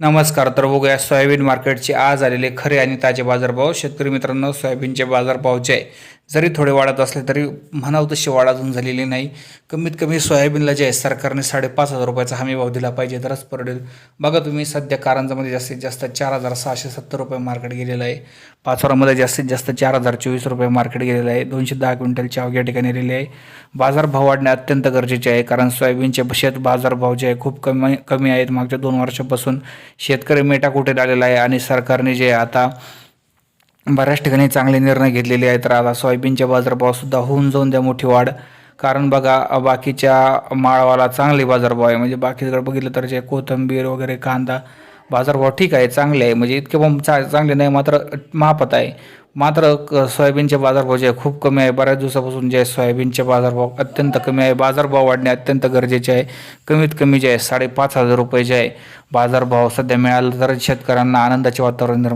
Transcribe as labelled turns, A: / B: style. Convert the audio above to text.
A: नमस्कार तर बघूया सोयाबीन मार्केटचे आज आलेले खरे आणि ताजे बाजारभाव. शेतकरी मित्रांनो सोयाबीनचे बाजारभाव जे आहे जरी थोडे वाढत असले तरी म्हणावं तशी वाढ अजून झालेली नाही. कमीत कमी सोयाबीनला जे आहे सरकारने साडेपाच हजार रुपयाचा हमी भाव दिला पाहिजे तरच परडेल बघा तुम्ही सध्या कारंजामध्ये जास्तीत जास्त चार हजार सहाशे सत्तर रुपये मार्केट गेलेलं आहे. पाचोरामध्ये जास्तीत जास्त चार हजार चोवीस रुपये मार्केट गेलेलं आहे. दोनशे दहा क्विंटलची आवक या ठिकाणी आलेली आहे. बाजारभाव वाढणे अत्यंत गरजेचे आहे कारण सोयाबीनचे शेत बाजारभाव जे आहे खूप कमी कमी आहेत. मागच्या दोन वर्षापासून शेतकरी मेटाकुटीत आलेला आहे आणि सरकारने जे आता बऱ्याच ठिकाणी चांगले निर्णय घेतलेले आहेत. तर आता सोयाबीनचे बाजारभावसुद्धा होऊन जाऊन द्या मोठी वाढ. कारण बघा बाकीच्या माळावाला चांगले बाजारभाव आहे. म्हणजे बाकीकडे बघितलं तर जे कोथिंबीर वगैरे कांदा बाजारभाव ठीक आहे चांगले आहे. म्हणजे इतके पण चा चांगले नाही मात्र माफत आहे. मात्र सोयाबीनचे बाजारभाव जे आहे खूप कमी आहे. बऱ्याच दिवसापासून जे आहे सोयाबीनचे बाजारभाव अत्यंत कमी आहे. बाजारभाव वाढणे अत्यंत गरजेचे आहे. कमीत कमी जे आहे साडेपाच हजार रुपये जे आहे बाजारभाव सध्या मिळाला तर शेतकऱ्यांना आनंदाचे वातावरण निर्माण